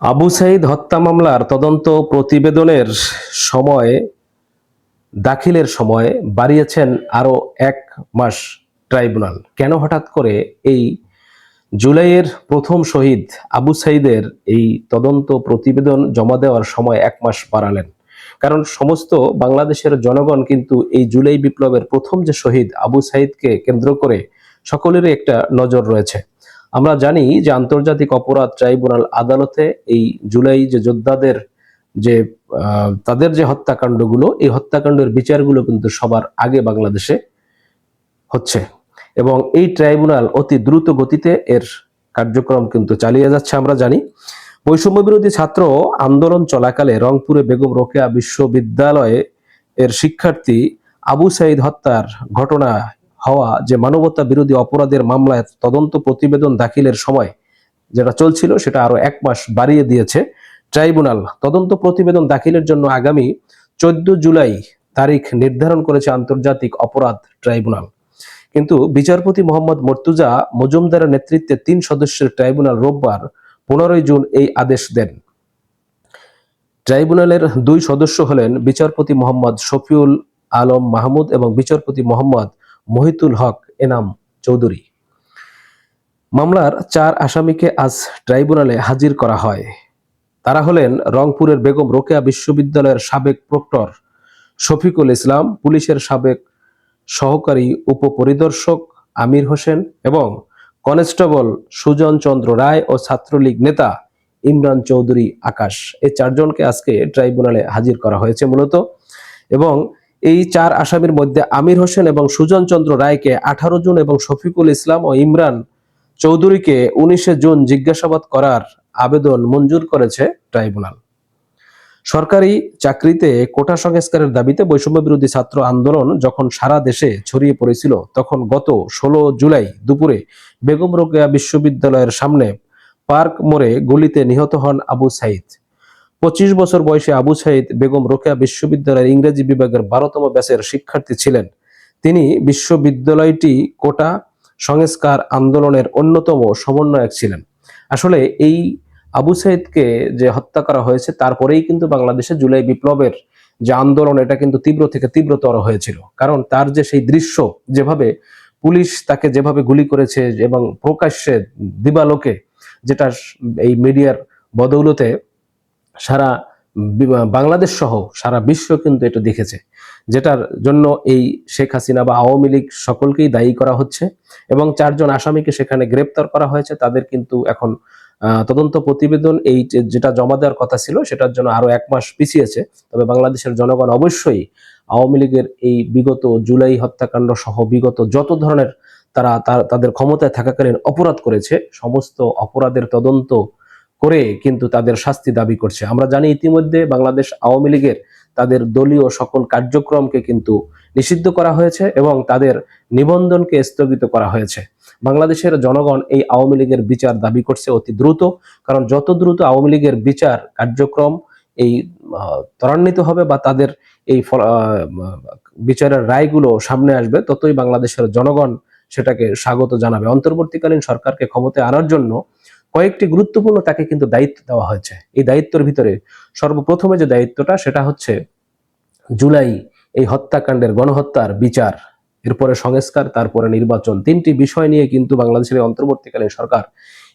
আবু সাইদ হত্যা মামলার তদন্ত প্রতিবেদনের সময়, দাখিলের সময় বাড়িয়েছেন আরও এক মাস ট্রাইব্যুনাল। কেন হঠাৎ করে এই জুলাইয়ের প্রথম শহীদ আবু সাইদের এই তদন্ত প্রতিবেদন জমা দেওয়ার সময় এক মাস বাড়ালেন? কারণ সমস্ত বাংলাদেশের জনগণ কিন্তু এই জুলাই বিপ্লবের প্রথম যে শহীদ আবু সাইদকে কেন্দ্র করে সকলেরই একটা নজর রয়েছে। আমরা জানি যে আন্তর্জাতিক অপরাধ ট্রাইব্যুনাল আদালতে এই জুলাই যে যোদ্ধাদের যে তাদের যে হত্যাকাণ্ডগুলো, এই হত্যাকাণ্ডের বিচারগুলো কিন্তু সবার আগে বাংলাদেশে হচ্ছে। এবং এই ট্রাইব্যুনাল অতি দ্রুত গতিতে এর কার্যক্রম কিন্তু চালিয়ে যাচ্ছে আমরা জানি। বৈষম্য বিরোধী ছাত্র আন্দোলন চলাকালে রংপুরে বেগম রোকেয়া বিশ্ববিদ্যালয়ে এর শিক্ষার্থী আবু সাইদ হত্যার ঘটনা হওয়া যে মানবতা বিরোধী অপরাধের মামলায় তদন্ত প্রতিবেদন দাখিলের সময় যেটা চলছিল, সেটা আরও এক মাস বাড়িয়ে দিয়েছে। ট্রাইব্যুনাল তদন্ত প্রতিবেদন দাখিলের জন্য আগামী চোদ্দ জুলাই তারিখ নির্ধারণ করেছে আন্তর্জাতিক অপরাধ ট্রাইব্যুনাল। কিন্তু বিচারপতি মোহাম্মদ মর্তুজা মজুমদারের নেতৃত্বে তিন সদস্যের ট্রাইব্যুনাল রোববার পনেরোই জুন এই আদেশ দেন। ট্রাইব্যুনালের দুই সদস্য হলেন বিচারপতি মোহাম্মদ শফিউল আলম মাহমুদ এবং বিচারপতি মোহাম্মদ মহিতুল হক, এনাম চৌধুরী। মামলার চার আসামিকে আজ ট্রাইব্যুনালে হাজির করা হয়। তারা হলেন রংপুরের বেগম রোকেয়া বিশ্ববিদ্যালয়ের সাবেক প্রক্টর শফিকুল ইসলাম, পুলিশের সাবেক সহকারী উপপরিদর্শক আমির হোসেন এবং কনস্টেবল সুজন চন্দ্র রায় ও ছাত্রলীগ নেতা ইমরান চৌধুরী আকাশ। এই চারজনকে আজকে ট্রাইব্যুনালে হাজির করা হয়েছে মূলত এবং এই চার আসামির মধ্যে আমির হোসেন এবং সুজন চন্দ্র রায়কে আঠারো জুন এবং শফিকুল ইসলাম ও ইমরান চৌধুরীকে উনিশে জুন জিজ্ঞাসাবাদ করার আবেদন মঞ্জুর করেছে ট্রাইব্যুনাল। সরকারি চাকরিতে কোটা সংস্কারের দাবিতে বৈষম্য বিরোধী ছাত্র আন্দোলন যখন সারা দেশে ছড়িয়ে পড়েছিল, তখন গত ষোলো জুলাই দুপুরে বেগম রোকেয়া বিশ্ববিদ্যালয়ের সামনে পার্ক মোড়ে গুলিতে নিহত হন আবু সাইদ। পঁচিশ বছর বয়সে আবু সাইদ বেগম রোকেয়া বিশ্ববিদ্যালয়ের ইংরেজি বিভাগের বারোতম ব্যাচের শিক্ষার্থী ছিলেন। তিনি বিশ্ববিদ্যালয়টি কোটা, সংস্কার আন্দোলনের অন্যতম সমন্বয়ক ছিলেন। আসলে এই আবু সাইদকে যে হত্যা করা হয়েছে, তারপরেই কিন্তু বাংলাদেশে জুলাই বিপ্লবের যে আন্দোলন, এটা কিন্তু তীব্র থেকে তীব্রতর হয়েছিল। কারণ তার যে সেই দৃশ্য, যেভাবে পুলিশ তাকে যেভাবে গুলি করেছে এবং প্রকাশ্যে দিবালোকে, যেটা এই মিডিয়ার বদৌলতে সারা বাংলাদেশ সহ সারা বিশ্ব কিন্তু এটা দেখেছে, যেটার জন্য এই শেখ হাসিনা বা আওয়ামী লীগ সকলকেই দায়ী করা হচ্ছে এবং চারজন আসামিকে সেখানে গ্রেপ্তার করা হয়েছে। তাদের কিন্তু এখন তদন্ত প্রতিবেদন এই যেটা জমা দেওয়ার কথা ছিল সেটার জন্য আরও এক মাস পিছিয়েছে। তবে বাংলাদেশের জনগণ অবশ্যই আওয়ামী লীগের এই বিগত জুলাই হত্যাকাণ্ড সহ বিগত যত ধরনের তারা তাদের ক্ষমতায় থাকাকালীন অপরাধ করেছে, সমস্ত অপরাধের তদন্ত করে কিন্তু তাদের শাস্তি দাবি করছে। আমরা জানি ইতিমধ্যে বাংলাদেশ আওয়ামী লীগের তাদের দলীয় সকল কার্যক্রমকে কিন্তু নিষিদ্ধ করা হয়েছে এবং তাদের নিবন্ধনকে স্থগিত করা হয়েছে। বাংলাদেশের জনগণ এই আওয়ামী লীগের বিচার দাবি করছে অতি দ্রুত, কারণ যত দ্রুত আওয়ামী লীগের বিচার কার্যক্রম এই ত্বরান্বিত হবে বা তাদের এই বিচারের রায়গুলো সামনে আসবে, ততই বাংলাদেশের জনগণ সেটাকে স্বাগত জানাবে। অন্তর্বর্তীকালীন সরকারকে ক্ষমতায় আনার জন্য কয়েকটি গুরুত্বপূর্ণ তাকে কিন্তু দায়িত্ব দেওয়া হয়েছে। এই দায়িত্বের ভিতরে সর্বপ্রথমে যে দায়িত্বটা সেটা হচ্ছে জুলাই এই হত্যাকাণ্ডের গণহত্যার বিচার, এরপরে সংস্কার, তারপরে নির্বাচন। তিনটি বিষয় নিয়ে কিন্তু বাংলাদেশের অন্তর্বর্তীকালীন সরকার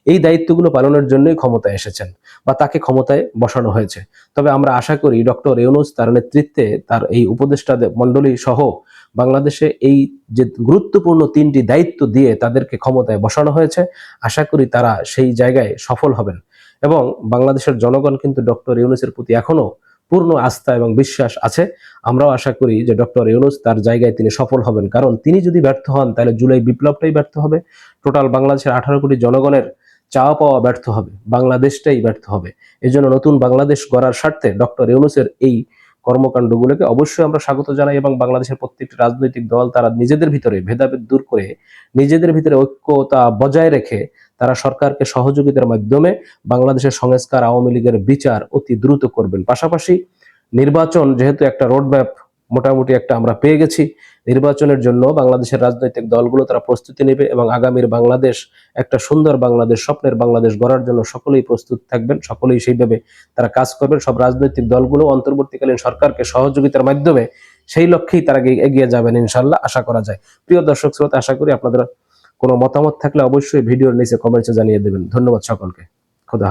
এই দায়িত্বগুলো পালনের জন্যই ক্ষমতায় এসেছেন বা তাকে ক্ষমতায় বসানো হয়েছে। তবে আমরা আশা করি ডক্টর ইউনুস তার নেতৃত্বে তার এই উপদেষ্টা মণ্ডলী সহ বাংলাদেশে এই যে গুরুত্বপূর্ণ তিনটি দায়িত্ব দিয়ে তাদেরকে ক্ষমতায় বসানো হয়েছে, আশা করি তারা সেই জায়গায় সফল হবেন। এবং বাংলাদেশের জনগণ কিন্তু ডক্টর ইউনুসের প্রতি এখনও পূর্ণ আস্থা এবং বিশ্বাস আছে। আমরাও আশা করি যে ডক্টর ইউনুস তার জায়গায় তিনি সফল হবেন। কারণ তিনি যদি ব্যর্থ হন, তাহলে জুলাই বিপ্লবটাই ব্যর্থ হবে। টোটাল বাংলাদেশের আঠারো কোটি জনগণের চাওয়া পাওয়া ব্যর্থ হবে, বাংলাদেশটাই ব্যর্থ হবে। এই জন্য নতুন বাংলাদেশ গড়ার স্বার্থে ডক্টর ইউনুসের এই কর্মকাণ্ডগুলোকে অবশ্যই আমরা স্বাগত জানাই এবং বাংলাদেশের প্রত্যেকটি রাজনৈতিক দল তারা নিজেদের ভিতরে ভেদাভেদ দূর করে নিজেদের ভিতরে ঐক্যতা বজায় রেখে তারা সরকারকে সহযোগিতার মাধ্যমে বাংলাদেশের সংস্কার আওয়ামী লীগের বিচার অতি দ্রুত করবেন। পাশাপাশি নির্বাচন যেহেতু একটা রোডম্যাপ মোটামুটি একটা আমরা পেয়ে গেছি। নির্বাচনের জন্য বাংলাদেশের রাজনৈতিক দলগুলো তারা প্রস্তুতি নেবে এবং আগামীর বাংলাদেশ, একটা সুন্দর বাংলাদেশ, স্বপ্নের বাংলাদেশ গড়ার জন্য সকলেই প্রস্তুত থাকবেন, সকলেই সেইভাবে তারা কাজ করবেন। সব রাজনৈতিক দলগুলো অন্তর্বর্তীকালীন সরকারকে সহযোগিতার মাধ্যমে সেই লক্ষ্যেই তারা এগিয়ে- যাবেন ইনশাল্লাহ আশা করা যায়। প্রিয় দর্শক শ্রোতা, আশা করি আপনাদের কোনো মতামত থাকলে অবশ্যই ভিডিওর নিচে কমেন্টসে জানিয়ে দেবেন। ধন্যবাদ সকলকে। খোদা